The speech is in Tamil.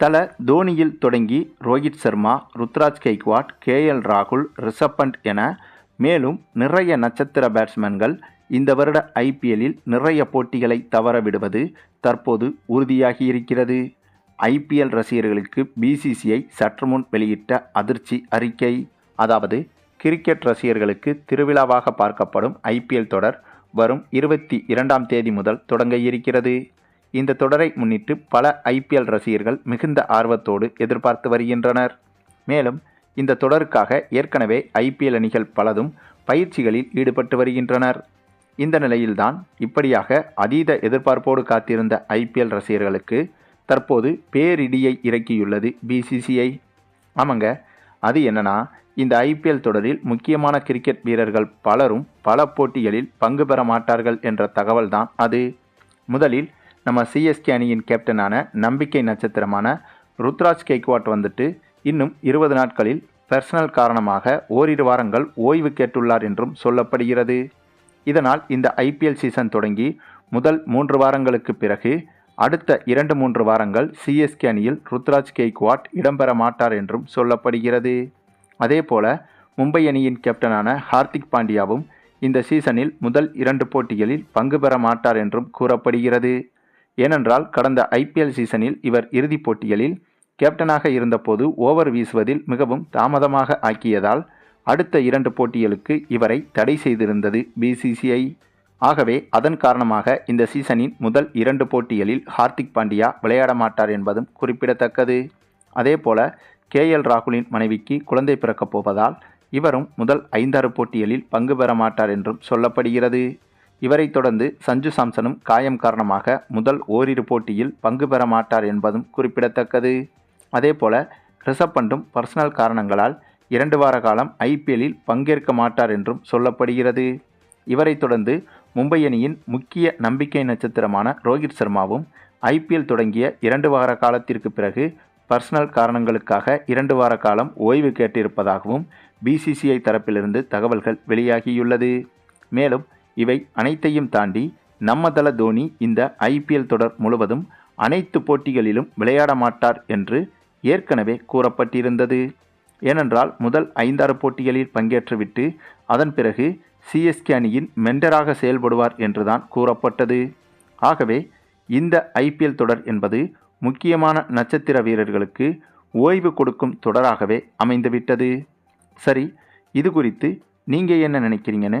தல தோனியில் தொடங்கி ரோஹித் சர்மா ருத்ராஜ் கெய்க்வாட் கேஎல் ராகுல் ரிஷப் பண்ட் என மேலும் நிறைய நட்சத்திர பேட்ஸ்மேன்கள் இந்த வருட ஐபிஎல்லில் நிறைய போட்டிகளை தவற விடுவது தற்போது உறுதியாகி இருக்கிறது ஐபிஎல் ரசிகர்களுக்கு பிசிசிஐ சற்று முன் வெளியிட்ட அதிர்ச்சி அறிக்கை. அதாவது கிரிக்கெட் ரசிகர்களுக்கு திருவிழாவாக பார்க்கப்படும் ஐபிஎல் தொடர் வரும் இருபத்தி இரண்டாம் தேதி முதல் தொடங்க இருக்கிறது. இந்த தொடரை முன்னிட்டு பல ஐபிஎல் ரசிகர்கள் மிகுந்த ஆர்வத்தோடு எதிர்பார்த்து வருகின்றனர். மேலும் இந்த தொடருக்காக ஏற்கனவே ஐபிஎல் அணிகள் பலதும் பயிற்சிகளில் ஈடுபட்டு வருகின்றனர். இந்த நிலையில்தான் இப்படியாக அதீத எதிர்பார்ப்போடு காத்திருந்த ஐபிஎல் ரசிகர்களுக்கு தற்போது பேரிடியை இறக்கியுள்ளது பிசிசிஐ ஆமாங்க அது என்னன்னா இந்த ஐபிஎல் தொடரில் முக்கியமான கிரிக்கெட் வீரர்கள் பலரும் பல போட்டிகளில் பங்கு பெற மாட்டார்கள் என்ற தகவல்தான் அது. முதலில் நம்ம சிஎஸ்கே அணியின் கேப்டனான நம்பிக்கை நட்சத்திரமான ருத்ராஜ் கெய்க்வாட் வந்துட்டு இன்னும் இருபது நாட்களில் பர்சனல் காரணமாக ஓரிரு வாரங்கள் ஓய்வு கேட்டுள்ளார் என்றும் சொல்லப்படுகிறது. இதனால் இந்த ஐபிஎல் சீசன் தொடங்கி முதல் மூன்று வாரங்களுக்கு பிறகு அடுத்த இரண்டு மூன்று வாரங்கள் சிஎஸ்கே அணியில் ருத்ராஜ் கெய்க்வாட் இடம்பெற மாட்டார் என்றும் சொல்லப்படுகிறது. அதேபோல மும்பை அணியின் கேப்டனான ஹார்திக் பாண்டியாவும் இந்த சீசனில் முதல் இரண்டு போட்டிகளில் பங்கு பெற மாட்டார் என்றும் கூறப்படுகிறது. ஏனென்றால் கடந்த ஐபிஎல் சீசனில் இவர் இறுதிப் போட்டிகளில் கேப்டனாக இருந்தபோது ஓவர் வீசுவதில் மிகவும் தாமதமாக ஆக்கியதால் அடுத்த இரண்டு போட்டிகளுக்கு இவரை தடை செய்திருந்தது பிசிசிஐ ஆகவே அதன் காரணமாக இந்த சீசனின் முதல் இரண்டு போட்டிகளில் ஹார்திக் பாண்டியா விளையாட மாட்டார் என்பதும் குறிப்பிடத்தக்கது. அதேபோல கே எல் ராகுலின் மனைவிக்கு குழந்தை பிறக்கப் போவதால் இவரும் முதல் ஐந்தாறு போட்டிகளில் பங்கு பெற மாட்டார் என்றும் சொல்லப்படுகிறது. இவரைத் தொடர்ந்து சஞ்சு சாம்சனும் காயம் காரணமாக முதல் ஓரிரு போட்டியில் பங்கு பெற மாட்டார் என்பதும் குறிப்பிடத்தக்கது. அதேபோல ரிஷப் பண்டும் பர்சனல் காரணங்களால் இரண்டு வார காலம் ஐபிஎல்லில் பங்கேற்க மாட்டார் என்றும் சொல்லப்படுகிறது. இவரைத் தொடர்ந்து மும்பை அணியின் முக்கிய நம்பிக்கை நட்சத்திரமான ரோஹித் சர்மாவும் ஐபிஎல் தொடங்கிய இரண்டு வார காலத்திற்கு பிறகு பர்சனல் காரணங்களுக்காக இரண்டு வார காலம் ஓய்வு கேட்டிருப்பதாகவும் பிசிசிஐ தரப்பிலிருந்து தகவல்கள் வெளியாகியுள்ளது. மேலும் இவை அனைத்தையும் தாண்டி நம்ம தல தோனி இந்த ஐபிஎல் தொடர் முழுவதும் அனைத்து போட்டிகளிலும் விளையாட மாட்டார் என்று ஏற்கனவே கூறப்பட்டிருந்தது. ஏனென்றால் முதல் ஐந்தாறு போட்டிகளில் பங்கேற்றுவிட்டு அதன் பிறகு சிஎஸ்கே அணியின் மெண்டராக செயல்படுவார் என்றுதான் கூறப்பட்டது. ஆகவே இந்த ஐபிஎல் தொடர் என்பது முக்கியமான நட்சத்திர வீரர்களுக்கு ஓய்வு கொடுக்கும் தொடராகவே அமைந்துவிட்டது. சரி இது குறித்து நீங்கள் என்ன நினைக்கிறீங்கன்னு